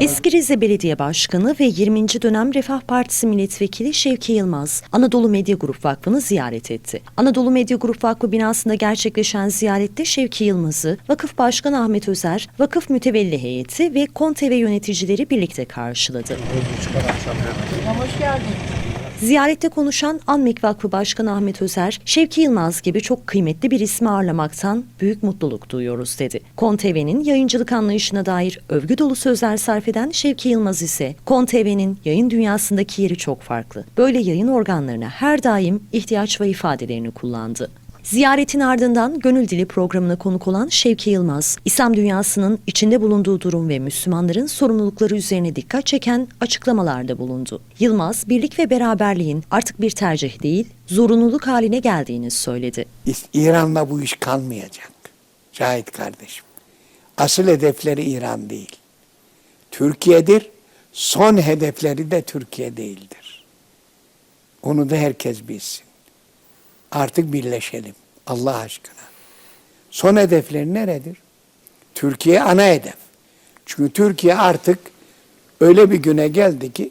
Eski Rize Belediye Başkanı ve 20. dönem Refah Partisi Milletvekili Şevki Yılmaz, Anadolu Medya Grup Vakfı'nı ziyaret etti. Anadolu Medya Grup Vakfı binasında gerçekleşen ziyarette Şevki Yılmaz'ı Vakıf Başkanı Ahmet Özer, Vakıf Mütevelli Heyeti ve KonTV yöneticileri birlikte karşıladı. Ziyarette konuşan Anmek Vakfı Başkanı Ahmet Özer, Şevki Yılmaz gibi çok kıymetli bir ismi ağırlamaktan büyük mutluluk duyuyoruz dedi. KonTV'nin yayıncılık anlayışına dair övgü dolu sözler sarf eden Şevki Yılmaz ise, KonTV'nin yayın dünyasındaki yeri çok farklı. Böyle yayın organlarına her daim ihtiyaç ve ifadelerini kullandı. Ziyaretin ardından Gönül Dili programına konuk olan Şevki Yılmaz, İslam dünyasının içinde bulunduğu durum ve Müslümanların sorumlulukları üzerine dikkat çeken açıklamalarda bulundu. Yılmaz, birlik ve beraberliğin artık bir tercih değil, zorunluluk haline geldiğini söyledi. İran'la bu iş kalmayacak. Cahit kardeşim. Asıl hedefleri İran değil. Türkiye'dir. Son hedefleri de Türkiye değildir. Onu da herkes bilsin. Artık birleşelim. Allah aşkına. Son hedefleri neredir? Türkiye ana hedef. Çünkü Türkiye artık öyle bir güne geldi ki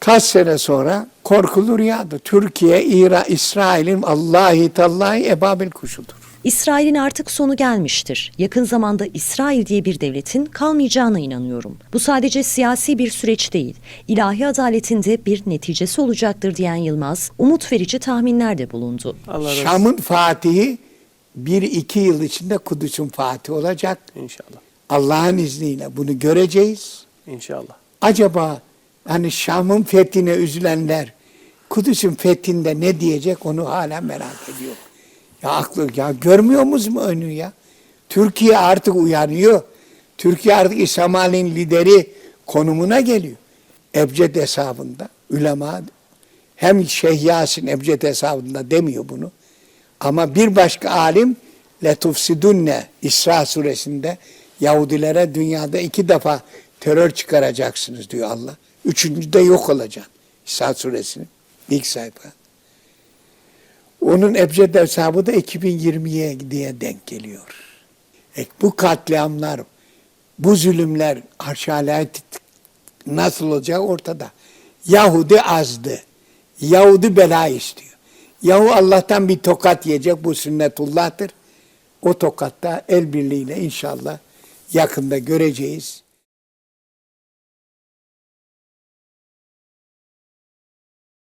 kaç sene sonra korkulu rüyadı. Türkiye, İra, İsrail'in Allahi tallahi ebabil kuşudur. İsrail'in artık sonu gelmiştir. Yakın zamanda İsrail diye bir devletin kalmayacağına inanıyorum. Bu sadece siyasi bir süreç değil, ilahi adaletin bir neticesi olacaktır diyen Yılmaz, umut verici tahminlerde bulundu. Şam'ın Fatihi bir iki yıl içinde Kudüs'ün Fatihi olacak. İnşallah. Allah'ın izniyle bunu göreceğiz. İnşallah. Acaba hani Şam'ın fethine üzülenler Kudüs'ün fethinde ne diyecek onu hala merak ediyor. Ya aklı ya görmüyor musunuz mu önü ya? Türkiye artık uyanıyor. Türkiye artık İslam Ali'nin lideri konumuna geliyor. Ebced hesabında ulema hem Şeyh Yasin Ebced hesabında demiyor bunu. Ama bir başka alim letufsidunne İsra suresinde Yahudilere dünyada iki defa terör çıkaracaksınız diyor Allah. Üçüncü de yok olacak. İsra suresinin ilk sayfa. Onun ebced hesabı da 2020'ye diye denk geliyor. E, bu katliamlar, bu zulümler arşalayet nasıl olacağı ortada. Yahudi azdı. Yahudi bela istiyor. Yahu Allah'tan bir tokat yiyecek bu sünnetullah'tır. O tokatta el birliğiyle inşallah yakında göreceğiz.